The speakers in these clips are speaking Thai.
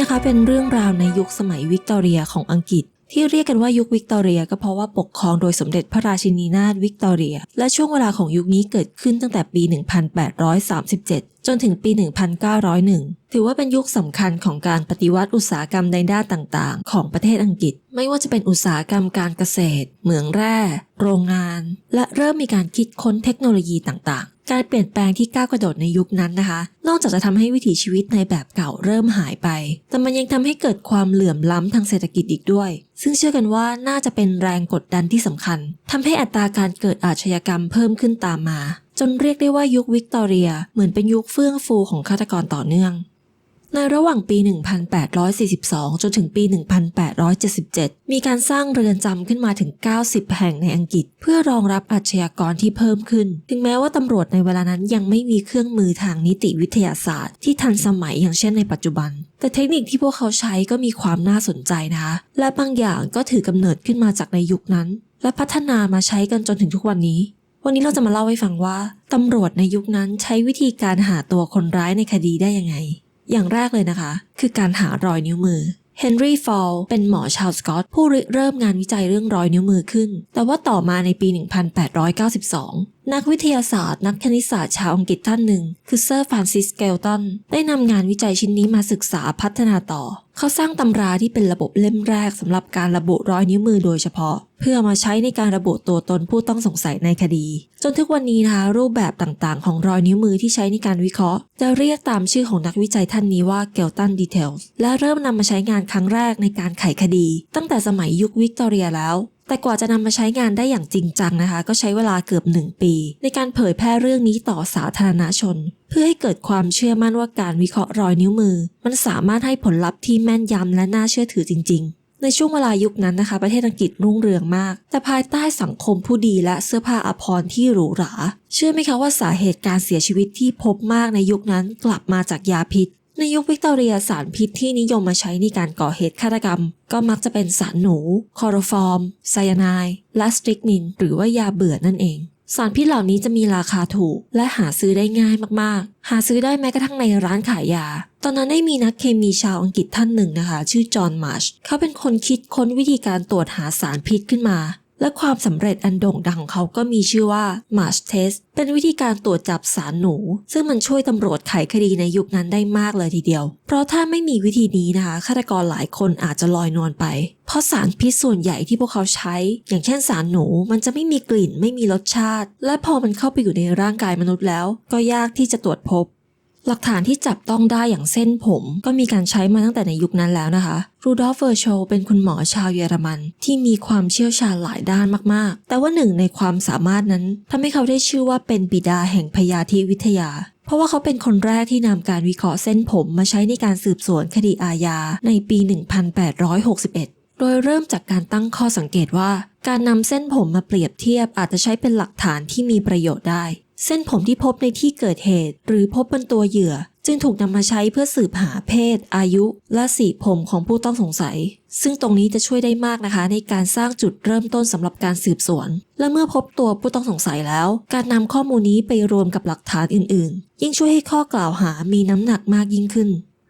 นะคะเป็นเรื่องราวในยุคสมัยวิกตอเรียของอังกฤษ ที่เรียกกันว่ายุควิกตอเรีย ก็เพราะว่าปกครองโดยสมเด็จพระราชินีนาถวิกตอเรีย และช่วงเวลาของยุคนี้เกิดขึ้นตั้งแต่ปี 1837 จนถึงปี 1901 ถือว่าเป็นยุคสำคัญของการปฏิวัติอุตสาหกรรมในด้านต่างๆ ของประเทศอังกฤษ ไม่ว่าจะเป็นอุตสาหกรรมการเกษตร เหมืองแร่ โรงงาน และเริ่มมีการคิดค้นเทคโนโลยีต่างๆ การเปลี่ยนแปลงที่ก้าวกระโดดในยุคนั้นนะคะ นอกจากจะทำให้วิถีชีวิตในแบบเก่าเริ่มหายไป แต่มันยังทำให้เกิดความเหลื่อมล้ำทางเศรษฐกิจอีกด้วย ซึ่งเชื่อกันว่าน่าจะเป็นแรงกดดันที่สำคัญทำให้อัตราการเกิดอาชญากรรมเพิ่มขึ้นตามมา จนเรียกได้ว่ายุควิกตอเรีย เหมือนเป็นยุคเฟื่องฟูของฆาตกรต่อเนื่อง ในระหว่างปี 1842 จนถึงปี 1877 มีการสร้างเรือนจำขึ้นมาถึง 90 แห่งในอังกฤษ เพื่อรองรับอาชญากรที่เพิ่มขึ้น ถึงแม้ว่าตำรวจในเวลานั้นยังไม่มีเครื่องมือทางนิติวิทยาศาสตร์ ที่ทันสมัยอย่างเช่นในปัจจุบัน แต่เทคนิคที่พวกเขาใช้ก็มีความน่าสนใจนะคะ และบางอย่างก็ถือกำเนิดขึ้นมาจากในยุคนั้น และพัฒนามาใช้กันจนถึงทุกวันนี้วันนี้เราจะมาเล่าให้ฟังว่า ตำรวจในยุคนั้นใช้วิธีการหาตัวคนร้ายในคดีได้ยังไง อย่างแรกเลยนะคะ คือการหารอยนิ้วมือเฮนรี่ฟอลเป็นหมอชาวสกอตผู้ริเริ่มงานวิจัยเรื่องรอยนิ้วมือขึ้น แต่ว่าต่อมาในปี 1892 นักวิทยาศาสตร์ นักคณิตศาสตร์ชาวอังกฤษท่านหนึ่ง คือเซอร์ฟรานซิสเกลตันได้นำงานวิจัยชิ้นนี้มาศึกษาพัฒนาต่อ เขาสร้างตำราที่เป็นระบบเล่มแรกสำหรับการระบุรอยนิ้วมือโดยเฉพาะ เพื่อมาใช้ในการระบุตัวตนผู้ต้องสงสัยในคดี จนทุกวันนี้นะคะรูปแบบต่างๆ ของรอยนิ้วมือที่ใช้ในการวิเคราะห์ จะเรียกตามชื่อของนักวิจัยท่านนี้ว่าเกลตันดีเทลและเริ่มนำมาใช้งานครั้งแรกในการไขคดี ตั้งแต่สมัยยุควิกตอเรียแล้ว แต่กว่าจะนำมาใช้งานได้อย่างจริงจังนะคะ ก็ใช้เวลาเกือบหนึ่งปี ในการเผยแพร่เรื่องนี้ต่อสาธารณชน เพื่อให้เกิดความเชื่อมั่นว่าการวิเคราะห์รอยนิ้วมือ มันสามารถให้ผลลัพธ์ที่แม่นยำและน่าเชื่อถือจริง ๆ ในช่วงเวลายุคนั้นนะคะ ประเทศอังกฤษรุ่งเรืองมาก แต่ภายใต้สังคมผู้ดีและเสื้อผ้าอภรณ์ที่หรูหรา เชื่อไหมคะว่าสาเหตุการเสียชีวิตที่พบมากในยุคนั้นกลับมาจากยาพิษ ในยุควิกตอเรียสารพิษที่นิยมมาใช้ในการก่อเหตุฆาตกรรม ก็มักจะเป็นสารหนู คอโรฟอร์ม ไซยาไนด์และสตริกนิน หรือว่ายาเบื่อนั่นเอง สารพิษเหล่านี้จะมีราคาถูก และหาซื้อได้ง่ายมากๆ หาซื้อได้แม้กระทั่งในร้านขายยา ตอนนั้นได้มีนักเคมีชาวอังกฤษท่านหนึ่งนะคะ ชื่อจอห์นมาร์ชเขาเป็นคนคิดค้นวิธีการตรวจหาสารพิษขึ้นมา และความสำเร็จอันโด่งดังของเขาก็มีชื่อว่า March Test เป็นวิธีการตรวจจับสารหนู ซึ่งมันช่วยตำรวจไขคดีในยุคนั้นได้มากเลยทีเดียว เพราะถ้าไม่มีวิธีนี้นะคะฆาตกรหลายคนอาจจะลอยนวลไป เพราะสารพิษส่วนใหญ่ที่พวกเขาใช้ อย่างเช่นสารหนูมันจะไม่มีกลิ่นไม่มีรสชาติ และพอมันเข้าไปอยู่ในร่างกายมนุษย์แล้ว ก็ยากที่จะตรวจพบ หลักฐานที่จับต้องได้อย่างเส้นผม ก็มีการใช้มาตั้งแต่ในยุคนั้นแล้วนะคะ รูดอล์ฟเวอร์โชเป็นคุณหมอชาวเยอรมัน ที่มีความเชี่ยวชาญหลายด้านมากๆ แต่ว่าหนึ่งในความสามารถนั้นทำให้เขาได้ชื่อว่าเป็นบิดาแห่งพยาธิวิทยา เพราะว่าเขาเป็นคนแรกที่นำการวิเคราะห์เส้นผมมาใช้ในการสืบสวนคดีอาญาในปี 1861โดยเริ่มจากการตั้งข้อสังเกตว่า การนำเส้นผมมาเปรียบเทียบอาจจะใช้เป็นหลักฐานที่มีประโยชน์ได้ เส้นผมที่พบในที่เกิดเหตุ หรือพบบนตัวเหยื่อ จึงถูกนำมาใช้เพื่อสืบหาเพศ อายุ และสีผมของผู้ต้องสงสัย ซึ่งตรงนี้จะช่วยได้มากนะคะ ในการสร้างจุดเริ่มต้นสำหรับการสืบสวน และเมื่อพบตัวผู้ต้องสงสัยแล้ว การนำข้อมูลนี้ไปรวมกับหลักฐานอื่น ๆ ยิ่งช่วยให้ข้อกล่าวหามีน้ำหนักมากยิ่งขึ้น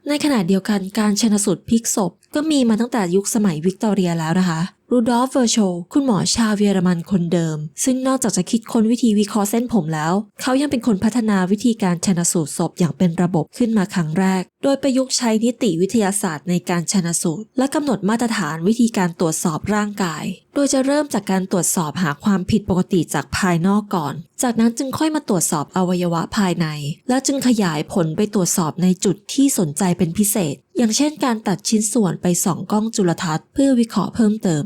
ในขณะเดียวกันการชนสูตรพลิกศพก็มีมาตั้งแต่ยุคสมัยวิกตอเรียแล้วนะคะ รูดอล์ฟเวอร์โชคุณหมอชาวเยอรมันคนเดิม ซึ่งนอกจากจะคิดค้นวิธีวิเคราะห์เส้นผมแล้ว เขายังเป็นคนพัฒนาวิธีการชนะสูตรศพอย่างเป็นระบบขึ้นมาครั้งแรก โดยประยุกต์ใช้นิติวิทยาศาสตร์ในการชนะสูตร และกำหนดมาตรฐานวิธีการตรวจสอบร่างกาย โดยจะเริ่มจากการตรวจสอบหาความผิดปกติจากภายนอกก่อน จากนั้นจึงค่อยมาตรวจสอบอวัยวะภายใน และจึงขยายผลไปตรวจสอบในจุดที่สนใจเป็นพิเศษ อย่างเช่นการตัดชิ้นส่วนไปส่องกล้องจุลทรรศน์เพื่อวิเคราะห์เพิ่มเติม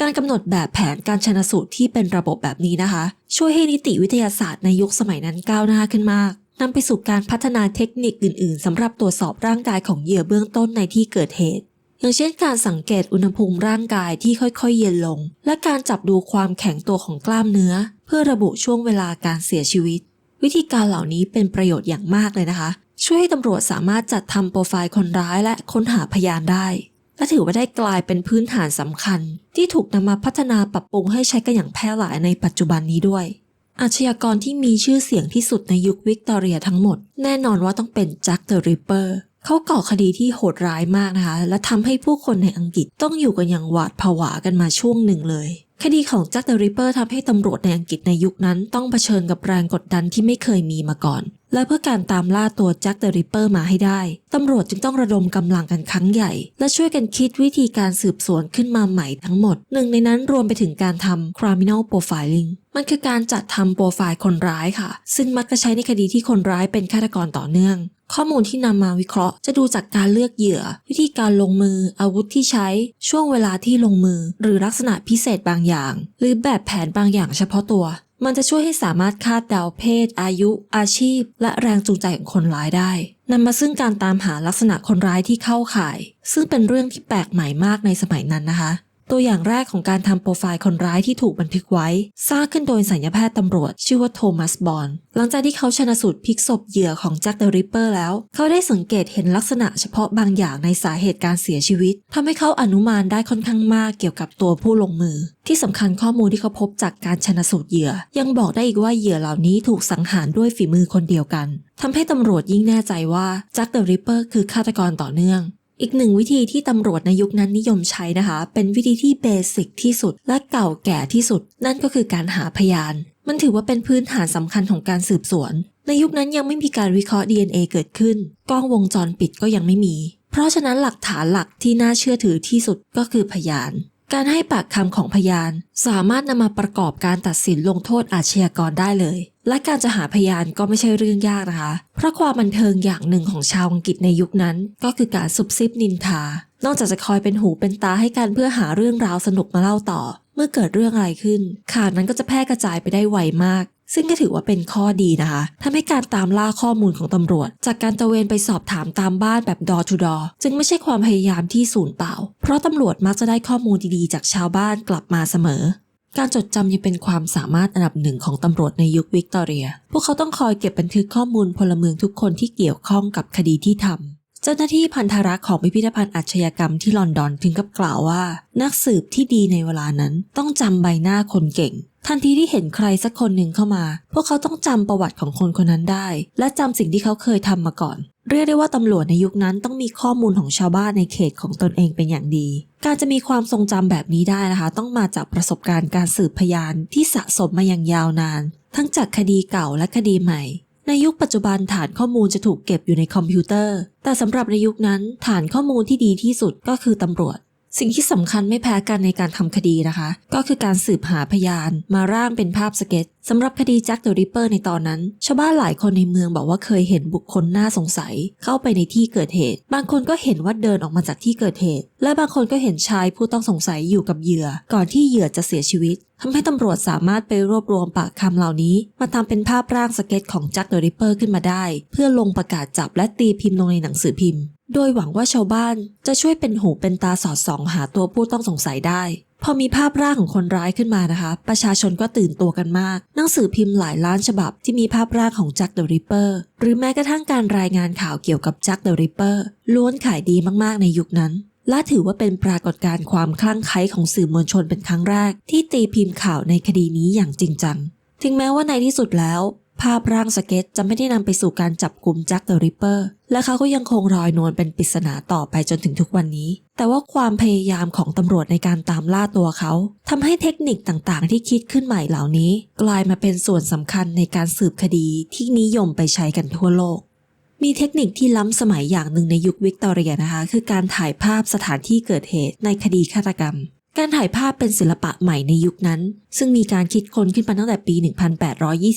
การกำหนดแบบแผนการชนสูตรที่เป็นระบบแบบนี้นะคะ ช่วยให้นิติวิทยาศาสตร์ในยุคสมัยนั้นก้าวหน้าขึ้นมากนำไปสู่การพัฒนาเทคนิคอื่น ๆสำหรับตรวจสอบร่างกายของเหยื่อเบื้องต้นในที่เกิดเหตุ อย่างเช่นการสังเกตอุณหภูมิร่างกายที่ค่อยๆ เย็นลง และการจับดูความแข็งตัวของกล้ามเนื้อ เพื่อระบุช่วงเวลาการเสียชีวิต วิธีการเหล่านี้เป็นประโยชน์อย่างมากเลยนะคะ ช่วยให้ตำรวจสามารถจัดทำโปรไฟล์คนร้ายและค้นหาพยานได้ และถือว่าได้กลายเป็นพื้นฐานสำคัญ ที่ถูกนำมาพัฒนาปรับปรุงให้ใช้กันอย่างแพร่หลายในปัจจุบันนี้ด้วย อาชญากรที่มีชื่อเสียงที่สุดในยุควิกตอเรียทั้งหมด แน่นอนว่าต้องเป็นแจ็คเดอะริปเปอร์เขาก่อคดีที่โหดร้ายมากนะคะ และทำให้ผู้คนในอังกฤษต้องอยู่กันอย่างหวาดผวากันมาช่วงหนึ่งเลยคดีของแจ็คเดอะริปเปอร์ทำให้ตำรวจในอังกฤษในยุคนั้นต้องเผชิญกับแรงกดดันที่ไม่เคยมีมาก่อน และเพื่อการตามล่าตัวแจ็คเดอะริปเปอร์มาให้ได้ ตำรวจจึงต้องระดมกำลังกันครั้งใหญ่ และช่วยกันคิดวิธีการสืบสวนขึ้นมาใหม่ทั้งหมด หนึ่งในนั้นรวมไปถึงการทำ criminal profiling มันคือการจัดทำโปรไฟล์คนร้ายค่ะ ซึ่งมักจะใช้ในคดีที่คนร้ายเป็นฆาตกรต่อเนื่องข้อมูลที่นำมาวิเคราะห์จะดูจากการเลือกเหยื่อ วิธีการลงมือ อาวุธที่ใช้ ช่วงเวลาที่ลงมือ หรือลักษณะพิเศษบางอย่าง หรือแบบแผนบางอย่างเฉพาะตัวมันจะช่วยให้สามารถคาดเดาเพศ อายุ อาชีพ และแรงจูงใจของคนร้ายได้นำมาซึ่งการตามหาลักษณะคนร้ายที่เข้าข่าย ซึ่งเป็นเรื่องที่แปลกใหม่มากในสมัยนั้นนะคะ ตัวอย่างแรกของการทำโปรไฟล์คนร้ายที่ถูกบันทึกไว้ สร้างขึ้นโดยสัญญาแพทย์ตำรวจ ชื่อว่าโทมัสบอนหลังจากที่เขาชนะสูตรพลิกศพเหยื่อของแจ็คเดอะริปเปอร์แล้ว เขาได้สังเกตเห็นลักษณะเฉพาะบางอย่างในสาเหตุการเสียชีวิตทำให้เขาอนุมานได้ค่อนข้างมากเกี่ยวกับตัวผู้ลงมือ ที่สำคัญข้อมูลที่เขาพบจากการชนะสูตรเหยื่อ ยังบอกได้อีกว่าเหยื่อเหล่านี้ถูกสังหารด้วยฝีมือคนเดียวกันทำให้ตำรวจยิ่งแน่ใจว่าแจ็คเดอะริปเปอร์คือฆาตกรต่อเนื่อง อีกหนึ่งวิธีที่ตำรวจในยุคนั้นนิยมใช้นะคะ เป็นวิธีที่เบสิกที่สุดและเก่าแก่ที่สุด นั่นก็คือการหาพยาน มันถือว่าเป็นพื้นฐานสำคัญของการสืบสวน ในยุคนั้นยังไม่มีการวิเคราะห์ DNA เกิดขึ้น กล้องวงจรปิดก็ยังไม่มี เพราะฉะนั้นหลักฐานหลักที่น่าเชื่อถือที่สุดก็คือพยาน การให้ปากคำของพยาน สามารถนำมาประกอบการตัดสินลงโทษอาชญากรได้เลย และการจะหาพยานก็ไม่ใช่เรื่องยากนะคะ เพราะความบันเทิงอย่างหนึ่งของชาวอังกฤษในยุคนั้น ก็คือการซุบซิบนินทา นอกจากจะคอยเป็นหูเป็นตาให้กันเพื่อหาเรื่องราวสนุกมาเล่าต่อ เมื่อเกิดเรื่องอะไรขึ้น ข่าวนั้นก็จะแพร่กระจายไปได้ไวมาก ซึ่งก็ถือว่าเป็นข้อดีนะคะทำให้การตามล่าข้อมูลของตำรวจ จากการตะเวนไปสอบถามตามบ้านแบบ door to door จึงไม่ใช่ความพยายามที่สูญเปล่า เพราะตำรวจมักจะได้ข้อมูลดีๆ จากชาวบ้านกลับมาเสมอ การจดจำยังเป็นความสามารถอันดับหนึ่งของตำรวจในยุควิกตอเรีย พวกเขาต้องคอยเก็บบันทึกข้อมูลพลเมืองทุกคนที่เกี่ยวข้องกับคดีที่ทำเจ้าหน้าที่พันธรักษ์ของพิพิธภัณฑ์อาชญากรรมที่ลอนดอนถึงกับกล่าวว่า นักสืบที่ดีในเวลานั้นต้องจำใบหน้าคนเก่ง ทันทีที่เห็นใครสักคนหนึ่งเข้ามา พวกเขาต้องจำประวัติของคนคนนั้นได้ และจำสิ่งที่เขาเคยทำมาก่อน เรียกได้ว่าตำรวจในยุคนั้นต้องมีข้อมูลของชาวบ้านในเขตของตนเองเป็นอย่างดี การจะมีความทรงจำแบบนี้ได้นะคะ ต้องมาจากประสบการณ์การสืบพยานที่สะสมมาอย่างยาวนาน ทั้งจากคดีเก่าและคดีใหม่ในยุคปัจจุบันฐานข้อมูลจะถูกเก็บอยู่ในคอมพิวเตอร์ แต่สำหรับในยุคนั้นฐานข้อมูลที่ดีที่สุดก็คือตำรวจ สิ่งที่สำคัญไม่แพ้กันในการทำคดีนะคะ ก็คือการสืบหาพยานมาร่างเป็นภาพสเก็ตสำหรับคดีแจ็คเดอะริปเปอร์ในตอนนั้น ชาวบ้านหลายคนในเมืองบอกว่าเคยเห็นบุคคลน่าสงสัย เข้าไปในที่เกิดเหตุ บางคนก็เห็นว่าเดินออกมาจากที่เกิดเหตุ และบางคนก็เห็นชายผู้ต้องสงสัยอยู่กับเหยื่อ ก่อนที่เหยื่อจะเสียชีวิตทำให้ตำรวจสามารถไปรวบรวมปากคำเหล่านี้ มาทำเป็นภาพร่างสเก็ตของแจ็คเดอะริปเปอร์ขึ้นมาได้ เพื่อลงประกาศจับและตีพิมพ์ลงในหนังสือพิมพ์ โดยหวังว่าชาวบ้านจะช่วยเป็นหูเป็นตาสอดส่องหาตัวผู้ต้องสงสัยได้ พอมีภาพร่างของคนร้ายขึ้นมานะคะ ประชาชนก็ตื่นตัวกันมาก หนังสือพิมพ์หลายล้านฉบับที่มีภาพร่างของแจ็คเดอะริปเปอร์หรือแม้กระทั่งการรายงานข่าวเกี่ยวกับแจ็คเดอะริปเปอร์ล้วนขายดีมากๆในยุคนั้นและถือว่าเป็นปรากฏการณ์ความคลั่งไคล้ของสื่อมวลชนเป็นครั้งแรก ที่ตีพิมพ์ข่าวในคดีนี้อย่างจริงจัง ถึงแม้ว่าในที่สุดแล้ว ภาพร่างสเก็ตจะไม่ได้นำไปสู่การจับกลุ่มแจ็คเดอะริปเปอร์และเขาก็ยังคงรอยนวลเป็นปริศนาต่อไปจนถึงทุกวันนี้ แต่ว่าความพยายามของตำรวจในการตามล่าตัวเขาทำให้เทคนิคต่างๆ ที่คิดขึ้นใหม่เหล่านี้ กลายมาเป็นส่วนสำคัญในการสืบคดีที่นิยมไปใช้กันทั่วโลก มีเทคนิคที่ล้ำสมัยอย่างหนึ่งในยุควิกตอเรียนะคะ คือการถ่ายภาพสถานที่เกิดเหตุในคดีฆาตกรรม การถ่ายภาพเป็นศิลปะใหม่ในยุคนั้น ซึ่งมีการคิดค้นขึ้นมาตั้งแต่ปี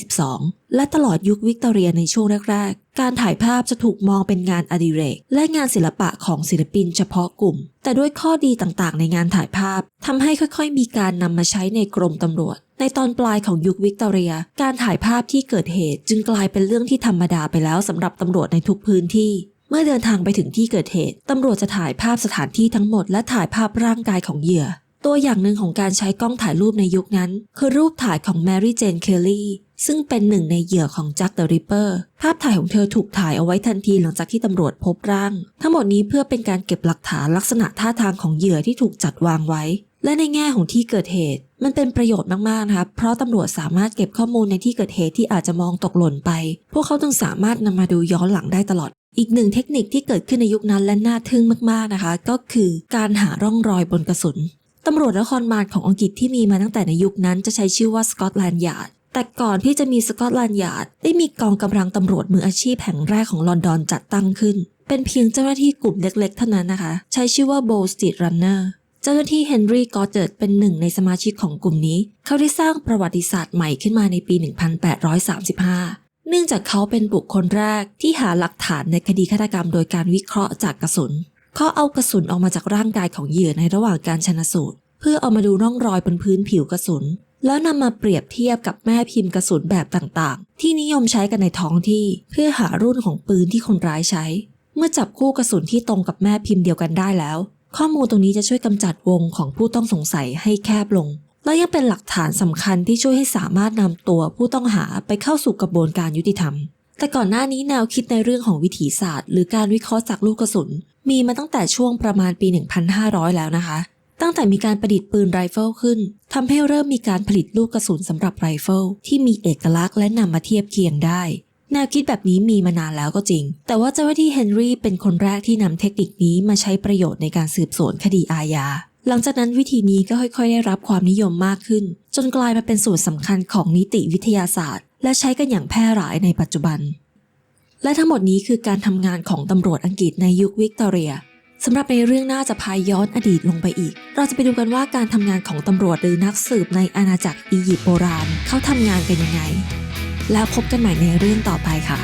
1822 และตลอดยุควิกตอเรียในช่วงแรก ๆ การถ่ายภาพจะถูกมองเป็นงานอดิเรก และงานศิลปะของศิลปินเฉพาะกลุ่ม แต่ด้วยข้อดีต่างๆ ในงานถ่ายภาพ ทำให้ค่อยๆ มีการนำมาใช้ในกรมตำรวจ ในตอนปลายของยุควิกตอเรีย การถ่ายภาพที่เกิดเหตุจึงกลายเป็นเรื่องที่ธรรมดาไปแล้วสำหรับตำรวจในทุกพื้นที่เมื่อเดินทางไปถึงที่เกิดเหตุ ตำรวจจะถ่ายภาพสถานที่ทั้งหมดและถ่ายภาพร่างกายของเหยื่อ ตัวอย่างหนึ่งของการใช้กล้องถ่ายรูปในยุคนั้น คือรูปถ่ายของแมรี่เจนเคลลี่ซึ่งเป็นหนึ่งในเหยื่อของแจ็คเดอะริปเปอร์ ภาพถ่ายของเธอถูกถ่ายเอาไว้ทันทีหลังจากที่ตำรวจพบร่าง ทั้งหมดนี้เพื่อเป็นการเก็บหลักฐานลักษณะท่าทางของเหยื่อที่ถูกจัดวางไว้ และในแง่ของที่เกิดเหตุ มันเป็นประโยชน์มากๆนะคะเพราะตำรวจสามารถเก็บข้อมูลในที่เกิดเหตุที่อาจจะมองตกหล่นไป พวกเขาจึงสามารถนำมาดูย้อนหลังได้ตลอด อีกหนึ่งเทคนิคที่เกิดขึ้นในยุคนั้นและน่าทึ่งมากๆนะคะ ก็คือการหาร่องรอยบนกระสุน ตำรวจนครบาลของอังกฤษที่มีมาตั้งแต่ในยุคนั้นจะใช้ชื่อว่าสกอตแลนด์ยาร์ดแต่ก่อนที่จะมีสกอตแลนด์ยาร์ดได้มีกองกำลังตำรวจมืออาชีพแห่งแรกของลอนดอนจัดตั้งขึ้น เป็นเพียงเจ้าหน้าที่กลุ่มเล็กๆ เท่านั้นนะคะ ใช้ชื่อว่า Bow Street Runner เจ้าหน้าที่เฮนรี่กอเจิร์ดเป็นหนึ่งในสมาชิกของกลุ่มนี้ เขาได้สร้างประวัติศาสตร์ใหม่ขึ้นมาในปี 1835 เนื่องจากเขาเป็นบุคคลแรกที่หาหลักฐานในคดีฆาตกรรมโดยการวิเคราะห์จากกระสุน เขาเอากระสุนออกมาจากร่างกายของเหยื่อในระหว่างการชนสูตร เพื่อเอามาดูร่องรอยบนพื้นผิวกระสุน แล้วนำมาเปรียบเทียบกับแม่พิมพ์กระสุนแบบต่างๆ ที่นิยมใช้กันในท้องที่ เพื่อหารุ่นของปืนที่คนร้ายใช้ เมื่อจับคู่กระสุนที่ตรงกับแม่พิมพ์เดียวกันได้แล้ว ข้อมูลตรงนี้จะช่วยกำจัดวงของผู้ต้องสงสัยให้แคบลง และยังเป็นหลักฐานสำคัญที่ช่วยให้สามารถนำตัวผู้ต้องหาไปเข้าสู่กระบวนการยุติธรรมแต่ก่อนหน้านี้แนวคิดในเรื่องของวิถีศาสตร์ หรือการวิเคราะห์จากลูกกระสุน มีมาตั้งแต่ช่วงประมาณปี 1500 แล้วนะคะ ตั้งแต่มีการประดิษฐ์ปืนไรเฟิลขึ้นทำให้เริ่มมีการผลิตลูกกระสุนสำหรับไรเฟิลที่มีเอกลักษณ์และนำมาเทียบเคียงได้แนวคิดแบบนี้มีมานานแล้วก็จริง แต่ว่าเจ้าหน้าที่เฮนรี่เป็นคนแรกที่นำเทคนิคนี้มาใช้ประโยชน์ในการสืบสวนคดีอาญา หลังจากนั้นวิธีนี้ก็ค่อยๆ ได้รับความนิยมมากขึ้น จนกลายมาเป็นส่วนสำคัญของนิติวิทยาศาสตร์ และใช้กันอย่างแพร่หลายในปัจจุบัน และทั้งหมดนี้คือการทำงานของตำรวจอังกฤษในยุควิกตอเรียสำหรับในเรื่องหน้าจะพายย้อนอดีตลงไปอีก เราจะไปดูกันว่าการทำงานของตำรวจหรือนักสืบในอาณาจักรอียิปต์โบราณ เขาทำงานกันยังไง แล้วพบกันใหม่ในเรื่องต่อไปค่ะ